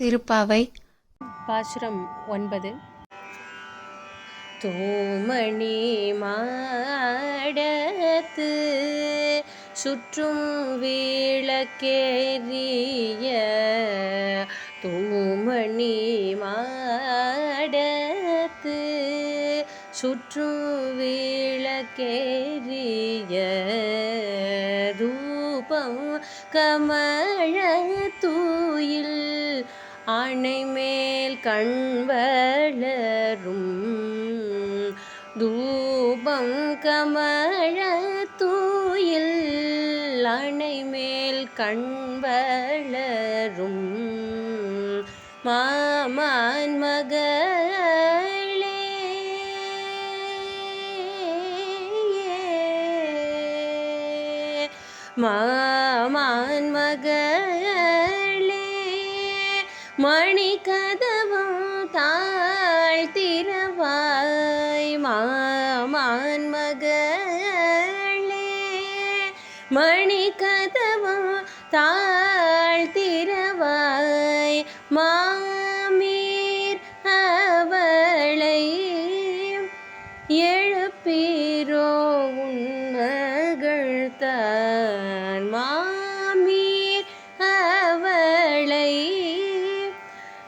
திருப்பாவை. பாசுரம் ஒன்பது. தூமணி மாடத்து சுற்றும் விளக்கேறிய தூமணி மாடத்து சுற்றும் விளக்கேறிய ரூபம் கமழ தூயில் ஆணை மேல் கண்வளரும். தூபம் கமழ தூயில் அணை மேல் கண்வளரும். மாமான் மகள் மாமான் மகளே மணி கதவம் திறவாய் மாமான் மகளே மணி கதவம் திறவாய் மாமீர் அவளை எழுப்பீரோ உன் மகள் தாய்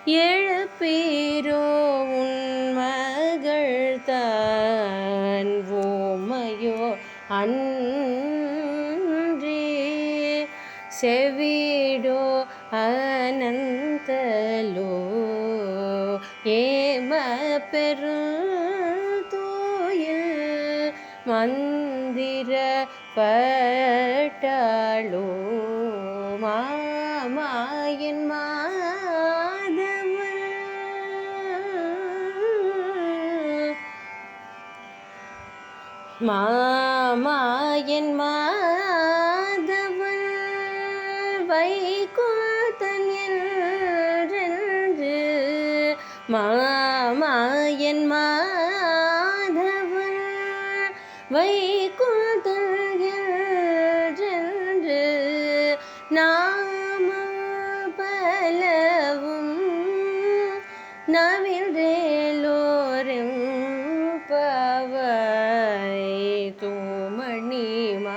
எழுப்பீரோ உன்மகள் தான் ஓமையோ அன்றே. செவிடோ அனந்தலோ ஏம பெருந்தோயில் மந்திர பட்டாளோ. மாமாயின் மா மாமாயன் மாதவன் வைகுந்தன் என்றென்று மாமாயன் மாதவன் வைகுந்தன் என்றென்று நாம பலவும் நவின்றேலோரும் மணி மா